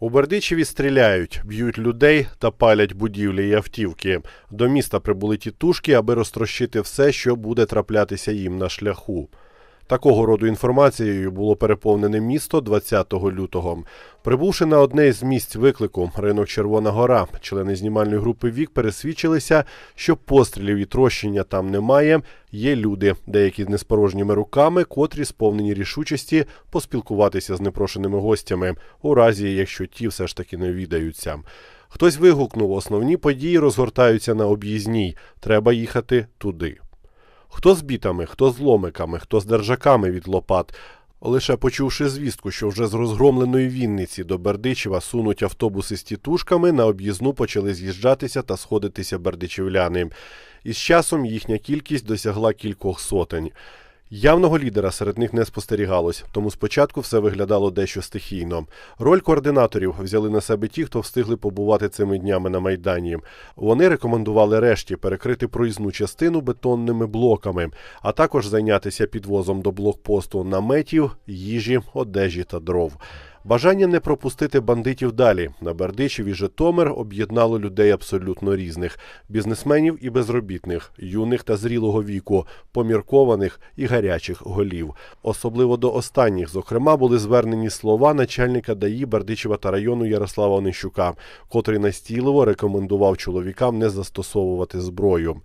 У Бердичеві стріляють, б'ють людей та палять будівлі і автівки. До міста прибули тітушки, аби розтрощити все, що буде траплятися їм на шляху. Такого роду інформацією було переповнене місто 20 лютого. Прибувши на одне з місць виклику ринок Червона Гора, члени знімальної групи Вік пересвідчилися, що пострілів і трощення там немає. Є люди, деякі з неспорожніми руками, котрі сповнені рішучості поспілкуватися з непрошеними гостями, у разі якщо ті все ж таки не відаються. Хтось вигукнув: основні події розгортаються на об'їзній. Треба їхати туди. Хто з бітами, хто з ломиками, хто з держаками від лопат. Лише почувши звістку, що вже з розгромленої Вінниці до Бердичева сунуть автобуси з тітушками, на об'їзну почали з'їжджатися та сходитися бердичівляни. І з часом їхня кількість досягла кількох сотень. Явного лідера серед них не спостерігалось, тому спочатку все виглядало дещо стихійно. Роль координаторів взяли на себе ті, хто встигли побувати цими днями на майдані. Вони рекомендували решті перекрити проїзну частину бетонними блоками, а також зайнятися підвозом до блокпосту наметів, їжі, одежі та дров. Бажання не пропустити бандитів далі на Бердичеві Житомир об'єднало людей абсолютно різних: бізнесменів і безробітних, юних та зрілого віку, поміркованих і гарячих голів. Особливо до останніх, зокрема, були звернені слова начальника ДАІ Бердичева та району Ярослава Онищука, котрий настійливо рекомендував чоловікам не застосовувати зброю.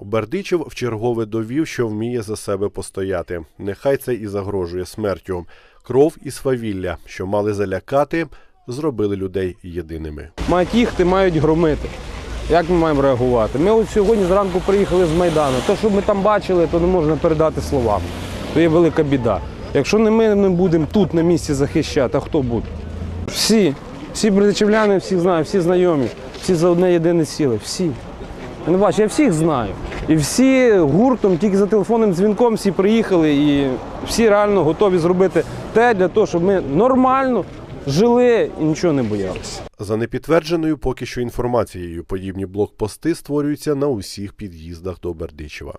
Бердичев вчергове довів, що вміє за себе постояти. Нехай це і загрожує смертю. Кров і свавілля, що мали залякати, зробили людей єдиними. Мають їхати, мають громити. Як ми маємо реагувати? Ми от сьогодні зранку приїхали з Майдану. Те, що ми там бачили, то не можна передати словами. То є велика біда. Якщо не ми не будемо тут на місці захищати, а хто буде? Всі, всі бердичівляни, всі знають, всі знайомі, всі за одне єдине сіли. Всі. Я не бачу, я всіх знаю. І всі гуртом, тільки за телефонним дзвінком, всі приїхали і всі реально готові зробити те для того, щоб ми нормально жили і нічого не боялися. За непідтвердженою поки що інформацією, подібні блокпости створюються на усіх під'їздах до Бердичева.